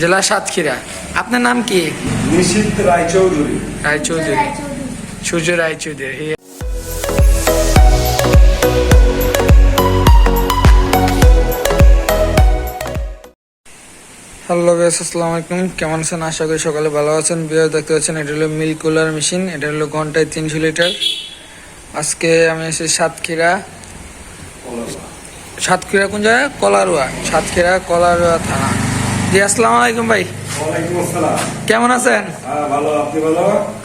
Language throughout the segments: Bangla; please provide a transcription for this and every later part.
জেলা সাতক্ষীরা। আপনার নাম কি? নিশীত রায়চৌধুরী। রায়চৌধুরী। সূর্য রায়চৌধুরী। হ্যালো বেস আসসালামু আলাইকুম। কেমন আছেন? আশা করি সকালে ভালো আছেন। বিয়ার দেখতে পাচ্ছেন এটা হলো মিল্ক কুলার মেশিন। এটা হলো ঘন্টায় তিনশো লিটার। আজকে আমি এসেছি সাতক্ষীরা। সাতক্ষীরা কোন জায়গায়? কলারুয়া। সাতক্ষীরা কলারুয়া থানা। জি আসসালামু আলাইকুম ভাই। কেমন আছেন? হ্যাঁ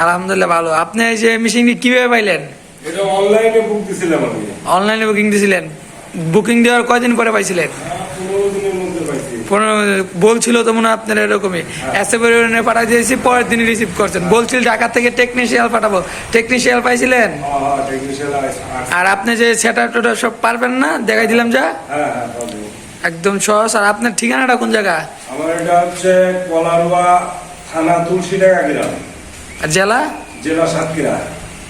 আলহামদুলিল্লাহ ভালো। আপনি এই যে মেশিনটি কীভাবে পাইলেন? অনলাইনে বুক দিছিলাম অনলাইনে বুকিং দেওয়ার কয়দিন পরে পাইছিলেন? হ্যাঁ, বলছিল তো মনে হয় আপনার এরকমই। পরিমাণে পাঠাই দিয়েছি পরের দিনই রিসিভ করছেন। বলছিল ঢাকা থেকে টেকনিশিয়াল পাঠাবো। টেকনিশিয়াল পাইছিলেন? হ্যাঁ হ্যাঁ আর আপনি যে সেটা টোটা সব পারবেন না? দেখাই দিলাম যা। হ্যাঁ হ্যাঁ একদম সহজ। আর আপনার ঠিকানাটা কোন জায়গা? আমার এটা হচ্ছে কলারুয়া থানা তুলসীডাঙ্গা গ্রাম। আর জেলা? জেলা সাতক্ষীরা।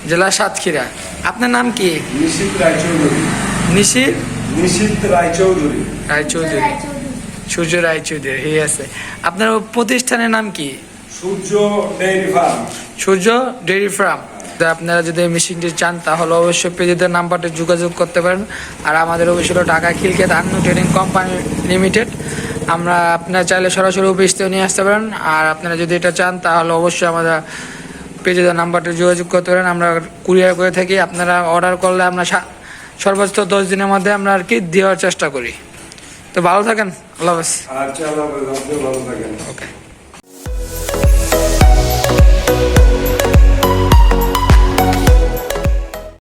জেলা সাতক্ষীরা। আপনার নাম কি? নিশীত রায়চৌধুরী। নিশির নিশীত রায়চৌধুরী। রায়চৌধুরী। সূর্য রায়চৌধুরী এই আছে। আপনার প্রতিষ্ঠানের নাম কি? Surya dairy farm. Surya dairy farm. আপনারা যদি এই মেশিনটি চান তাহলে অবশ্যই পেজেদের নাম্বারটি যোগাযোগ করতে পারেন। আর আমাদের অবশ্যই হলো Dhaka Khilkhet Annu trading company limited. আমরা আপনারা চাইলে সরাসরি অফিস থেকে নিয়ে আসতে পারেন। আর আপনারা যদি এটা চান তাহলে অবশ্যই আমাদের পেজেদের নাম্বারটা যোগাযোগ করতে পারেন। আমরা কুরিয়ার করে থাকি। আপনারা অর্ডার করলে আমরা সর্বোচ্চ দশ দিনের মধ্যে আমরা আর কি দেওয়ার চেষ্টা করি। তো ভালো থাকেন। আল্লাহ হাফেজ। আচ্ছা ওকে